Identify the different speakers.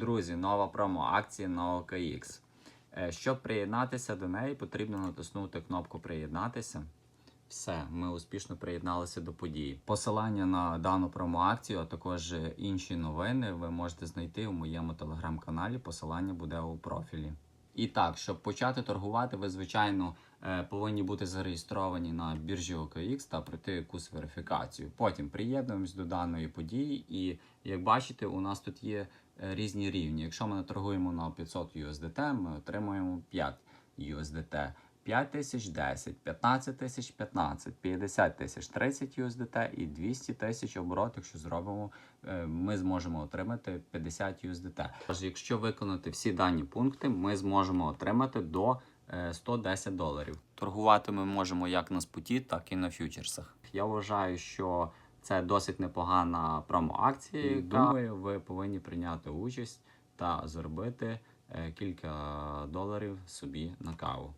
Speaker 1: Друзі, нова промо-акція на OKX. Е, Щоб приєднатися до неї, потрібно натиснути кнопку Приєднатися. Все, ми успішно приєдналися до події. Посилання на дану промо-акцію, а також інші новини ви можете знайти у моєму телеграм-каналі. Посилання буде у профілі. І так, щоб почати торгувати, ви звичайно е, повинні бути зареєстровані на біржі OKX та пройти якусь верифікацію. Потім приєднуємось до даної події, і як бачите, у нас тут є е, різні рівні. Якщо ми торгуємо на 500 USDT, ми отримуємо 5 USDT. 5 тисяч 10, 15 тисяч 15, 50 тисяч 30 USDT і 200 тисяч оборот, якщо зробимо, е, ми зможемо отримати 50 USDT. Тож, якщо виконати всі дані пункти, ми зможемо отримати до е, 110 доларів. Торгувати ми можемо як на споті, так і на фьючерсах. Я вважаю, що це досить непогана промо-акція. яка, Думаю, ви повинні прийняти участь та заробити е, кілька доларів собі на каву.